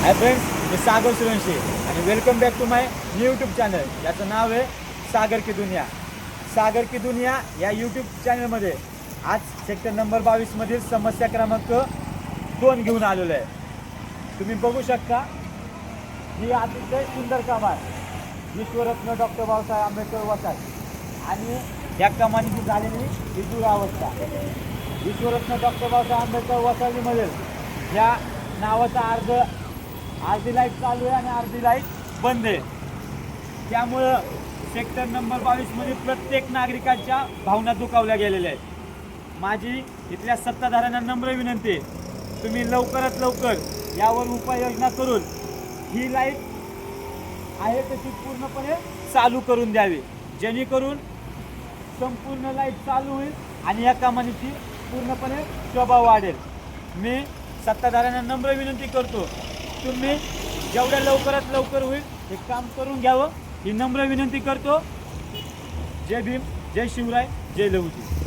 Hi friends मी सागर सुरंशी आणि welcome back to my YouTube channel याचं नाव आहे सागर की दुनिया. सागर की दुनिया या यूट्यूब चॅनलमध्ये आज सेक्टर नंबर बावीसमधील समस्या क्रमांक दोन घेऊन आलेलो आहे. तुम्ही बघू शकता ही अतिशय सुंदर कमान विश्वरत्न डॉक्टर बाबासाहेब आंबेडकर वसाहत. आणि या कमानीची झालेली ही दुरावस्था विश्वरत्न डॉक्टर बाबासाहेब आंबेडकर वसाहतीमधील या नावाचा अर्ज अर्धी लाइट चालू आहे आणि अर्धी लाइट बंद आहे. त्यामुळं सेक्टर नंबर बावीसमध्ये प्रत्येक नागरिकांच्या भावना दुखावल्या गेलेल्या आहेत. माझी इथल्या सत्ताधाऱ्यांना नम्र विनंती आहे. तुम्ही लवकरात लवकर यावर उपाययोजना करून ही लाइट आहे तशी पूर्णपणे चालू करून द्यावी. जेणेकरून संपूर्ण लाइट चालू होईल आणि या कामाची पूर्णपणे शोभा वाढेल. मी सत्ताधाऱ्यांना नम्र विनंती करतो. तुम्ही जेवढ्या लवकरात लवकर होईल हे काम करून घ्यावं. ही नम्र विनंती करतो. जय भीम जय शिवराय जय लहुजी.